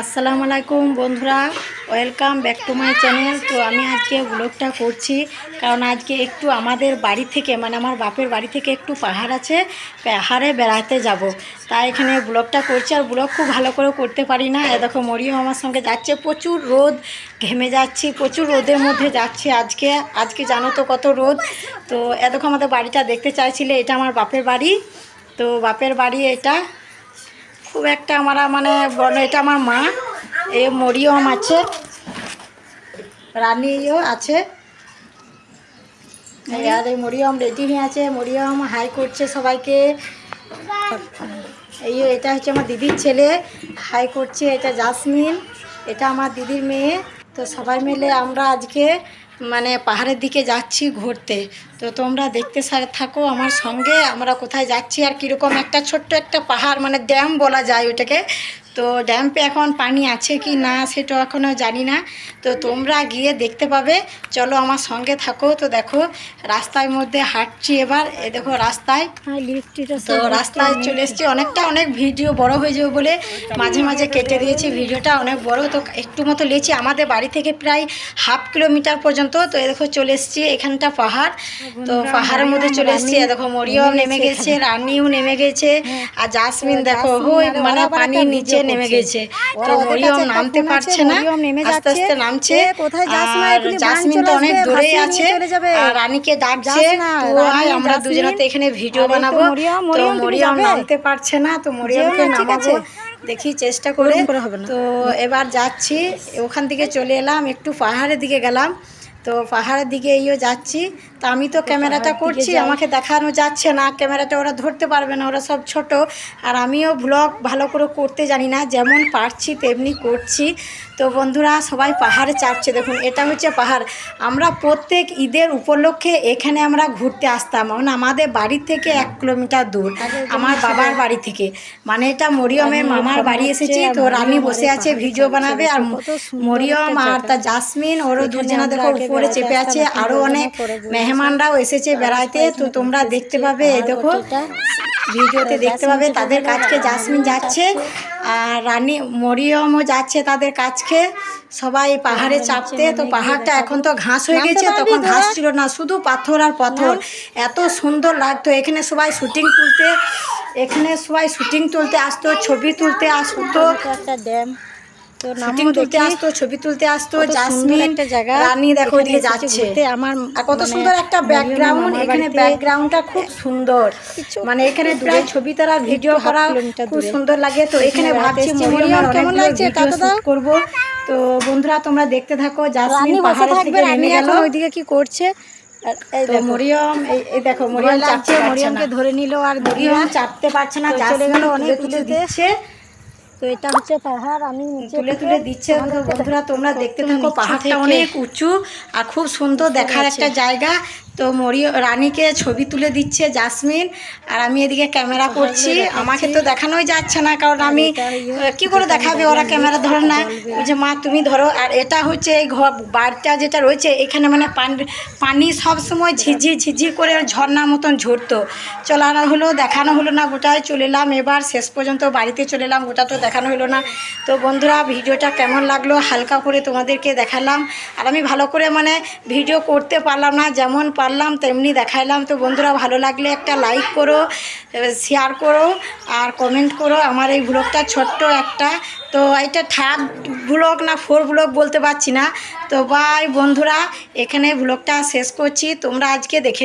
আসসালামু আলাইকুম বন্ধুরা welcome back to my channel তো আমি আজকে ব্লগটা করছি, কারণ আজকে একটু আমাদের বাড়ি থেকে মানে আমার বাপের বাড়ি থেকে একটু পাহাড় আছে, পাহাড়ে বেড়াতে যাব। তাই এখানে ব্লগটা করছি, আর ব্লগ খুব ভালো করে করতে পারি না। এ দেখো, মরিয়ম আমার সঙ্গে যাচ্ছে, প্রচুর রোদ, ঘেমে যাচ্ছি, প্রচুর রোদের মধ্যে যাচ্ছি আজকে। আজকে জানো তো কত রোদ? তো এ দেখো, আমাদের বাড়িটা দেখতে চাইছিলে, এটা আমার বাপের বাড়ি। তো বাপের বাড়ি এটা। খুব একটা আমার মানে বড় এটা আমার মা, এ মরিয়ম আছে, রানীও আছে। আর এই মরিয়ম রেডি আছে, মরিয়ম হাই করছে সবাইকে। এই এটা হচ্ছে আমার দিদির ছেলে হাই করছে, এটা জাসমিন, এটা আমার দিদির মেয়ে। তো সবাই মিলে আমরা আজকে মানে পাহাড়ের দিকে যাচ্ছি ঘুরতে। তো তোমরা দেখতে থাকো আমার সঙ্গে, আমরা কোথায় যাচ্ছি আর কীরকম একটা ছোট্ট একটা পাহাড় মানে ড্যাম বলা যায় ওটাকে তো ড্যাম্পে এখন পানি আছে কি না সেটা এখনও জানি না। তো তোমরা গিয়ে দেখতে পাবে। চলো আমার সঙ্গে থাকো। তো দেখো রাস্তার মধ্যে হাঁটছি এবার। এ দেখো রাস্তায়। তো রাস্তায় চলে এসেছি। অনেকটা অনেক ভিডিও বড় হয়ে যাবে বলে মাঝে মাঝে কেটে দিয়েছি। ভিডিওটা অনেক বড়। তো একটু মতো লেছি। আমাদের বাড়ি থেকে প্রায় হাফ কিলোমিটার পর্যন্ত। তো এ দেখো চলে এসেছি এখানটা পাহাড়। তো পাহাড়ের মধ্যে চলে এসেছি। এ দেখো মরিয়ম নেমে গেছে রানিও নেমে গেছে। আর জাসমিন দেখো মানে পানির নিচে নেমে গেছে? তো মরিয়ম নামতে পারছে না। আস্তে আস্তে নামছে। আর জাসমিন তো অনেক দূরে আছে। আর রানীকে ডাকছে আমরা দুজনাতে এখানে ভিডিও বানাবো। তো মরিয়ম নামতে পারছে না তো মরিয়মকে নামাবো। দেখি চেষ্টা করে। তো এবার যাচ্ছি ওখান থেকে চলে এলাম একটু পাহাড়ের দিকে গেলাম। তো পাহাড়ের দিকে এইও যাচ্ছি। তা আমি তো ক্যামেরাটা করছি আমাকে দেখানো যাচ্ছে না ক্যামেরাটা ওরা ধরতে পারবে না ওরা সব ছোট। আর আমিও ব্লগ ভালো করে করতে জানি না যেমন পারছি তেমনি করছি। তো বন্ধুরা সবাই পাহাড়ে চাপছে দেখুন এটা হচ্ছে পাহাড়। আমরা প্রত্যেক ঈদের উপলক্ষে এখানে আমরা ঘুরতে আসতাম মানে আমাদের বাড়ি থেকে এক কিলোমিটার দূর আমার বাবার বাড়ি থেকে। মানে এটা মরিয়মের মামার বাড়ি এসেছি তো রানী বসে আছে ভিডিও বানাবে আর মরিয়ম আর তার জাসমিন ওরও দুজনা দেখো উপরে চেপে আছে আরও অনেক মেহমানরাও এসেছে বেড়াইতে তো তোমরা দেখতে পাবে এই দেখো ভিডিওতে দেখতে পাবে তাদের কাছকে জাসমিন যাচ্ছে আর রানী মরিয়মও যাচ্ছে তাদের কাছকে সবাই পাহাড়ে চাপতে তো পাহাড়টা এখন তো ঘাস হয়ে গেছে তখন ঘাস ছিল না শুধু পাথর আর পাথর। এত সুন্দর লাগতো এখানে সবাই শুটিং তুলতে এখানে সবাই শুটিং তুলতে আসতো ছবি তুলতে আসতো। একটা ড্যাম তো শুটিং তুলতে আসতো ছবি তুলতে আসতো জাসমিন একটা জায়গা। রানী দেখো ওদিকে যাচ্ছে। আমার আর কত মানে সুন্দর একটা ব্যাকগ্রাউন্ড এখানে ব্যাকগ্রাউন্ডটা খুব সুন্দর। মানে এখানে দূরে ছবি তোলা ভিডিও করা খুব সুন্দর লাগে। তো এখানে ভাবছি। মরিয়ম কেমন লাগছে দাও। করব। তো বন্ধুরা তোমরা দেখতে থাকো জাসমিন পাহাড়ের থেকে নেমে গেল। ওইদিকে কি করছে? তো মরিয়ম এই দেখো মরিয়ম না। মরিয়মকে ধরে নিল আর মরিয়ম চাপতে পারছে না চলে গেল অনেক উঁচুতে। তো এটা হচ্ছে পাহাড় আমি তুলে তুলে দিচ্ছে বন্ধুরা তোমরা দেখতে থাকো পাহাড়টা অনেক উঁচু আর খুব সুন্দর দেখার একটা জায়গা। তো মরি রানীকে ছবি তুলে দিচ্ছে জাসমিন আর আমি এদিকে ক্যামেরা করছি। আমাকে তো দেখানোই যাচ্ছে না কারণ আমি আহ, কি করে দেখাবে ওরা ক্যামেরা ধরে না? যে মা তুমি ধরো আর এটা হচ্ছে এই ঘর বাড়িটা যেটা রয়েছে এখানে মানে পানি পানি সব সময় ঝিঝি ঝিঝি করে ঝর্ণার মতন ঝরতো। চলানো হলো দেখানো হলো না গোটায় চলে এলাম। এবার শেষ পর্যন্ত বাড়িতে চলে এলাম গোটা তো দেখানো হলো না। তো বন্ধুরা ভিডিওটা কেমন লাগল হালকা করে তোমাদেরকে দেখালাম। আর আমি ভালো করে মানে ভিডিও করতে পারলাম না যেমন পারলাম, তেমনি দেখাইলাম। তো বন্ধুরা, ভালো লাগলে একটা লাইক করো শেয়ার করো, আর কমেন্ট করো আমার এই ব্লগটা ছোট্ট একটা। তো এটা থার্ড ব্লগ না ফোর ব্লগ বলতে পারছি না। তো বাই বন্ধুরা, এখানে ব্লগটা শেষ করছি। তোমরা আজকে দেখে